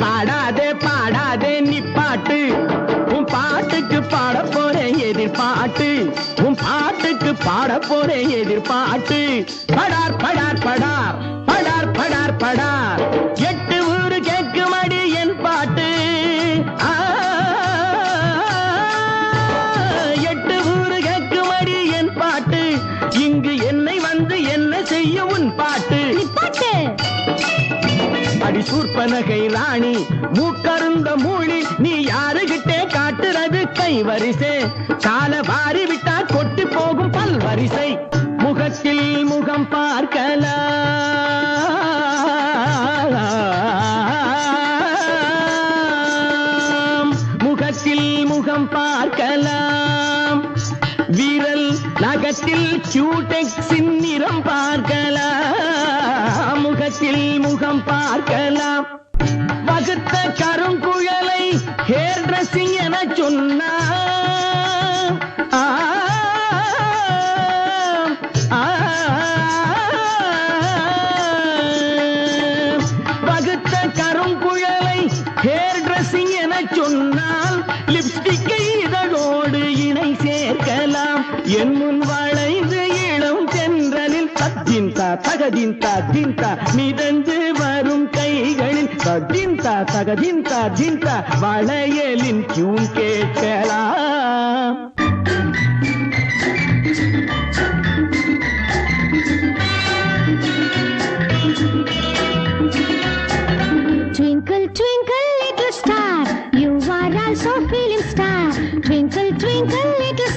பாடாதே பாடாதே நீ பாட்டு. உன் பாட்டுக்கு பாட போறேன் எதிர்பாட்டு உன் பாட்டுக்கு பாட போறேன் எதிர்பாட்டு படார் படார் படார். படார் படார் படார். எட்டு ஊரு கேட்குமடி என் பாட்டு. எட்டு ஊரு கேட்குமடி என் பாட்டு. இங்கு என்னை வந்து என்ன செய்ய உன் பாட்டு. பாட்டு. அடி சூர்பனகை ராணி மூக்கருந்த மூழி நீ யாருகிட்டே காட்டுறது கை வரிசை கால வாரி விட்டா கொட்டி போகும் பல் வரிசை முகத்தில் முகம் பார்க்கலாம் முகத்தில் முகம் பார்க்கலாம் விரல் நகத்தில் கியூடெக்ஸின் நிறம் பார்க்கலாம் முகத்தில் முகம் பார்க்கலாம் வகுத்த கருங்குழலை ஹேர் டிரெஸ்ஸிங் என சொன்னா. ஆ, ஆ, கருங்குழலை ஹேர் டிரெஸ்ஸிங் என சொன்னால் லிப்ஸ்டிக்கை இதழோடு இணை சேர்க்கலாம். என் முன் வளைந்து இளம் தென்றலில் தத்தின்தா தகதின்தா தின்தா மிதந்து வரும் கைகளில் தத்தின் தத்தின்தா தகதின்தா தின்தா வளையலின் கியூன் கேட்கலாம் Twinkle, twinkle, little star, you are also film star. Twinkle, twinkle, little star,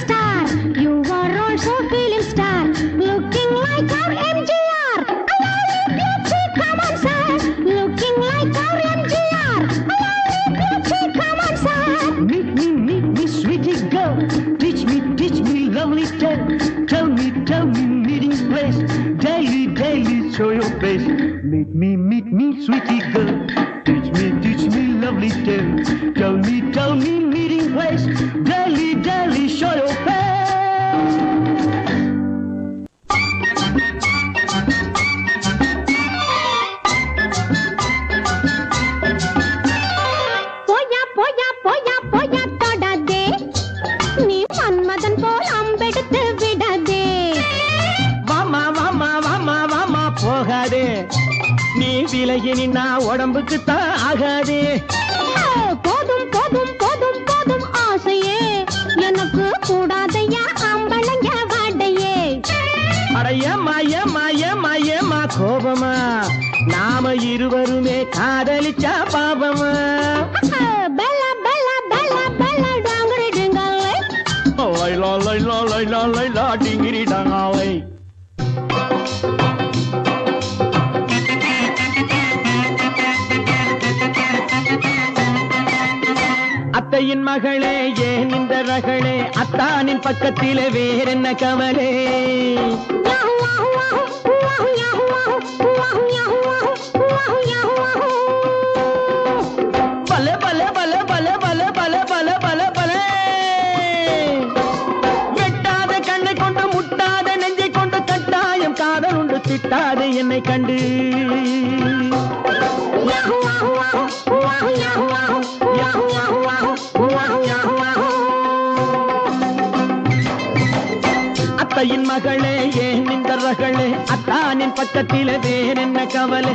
Lovely tale. Tell me, tell me, meeting place. Daily, daily, show your face. Meet me, meet me, sweetie girl. Teach me, teach me, lovely tale. Tell me, tell me, meeting place. Daily, daily, நீ விலகி நின்னா உடம்புக்கு தான் ஆகாதே. போதும் போதும் போதும் போதும் ஆசையே. எனக்கு கூடாதையா அம்பளைங்க வாடையே. அடையம்மா ஏம்மா ஏம்மா ஏம்மா கோபமா. நாம இருவருமே காதலிச்சா பாபமா அத்தையின் மகளே ஏன் இந்த ரகளே? அத்தானின் பக்கத்திலே வேறென்ன கவலே? பல பல பல பல பல பல பல பல பல. வெட்டாத கண்ணை கொண்டு முட்டாத நெஞ்சை கொண்டு கட்டாயம் காதல் உண்டு திட்டாத என்னை கண்டு. அத்தையின் மகளே ஏன் இந்த ரகளே? அத்தானின் பக்கத்திலே வேறென்ன கவலை?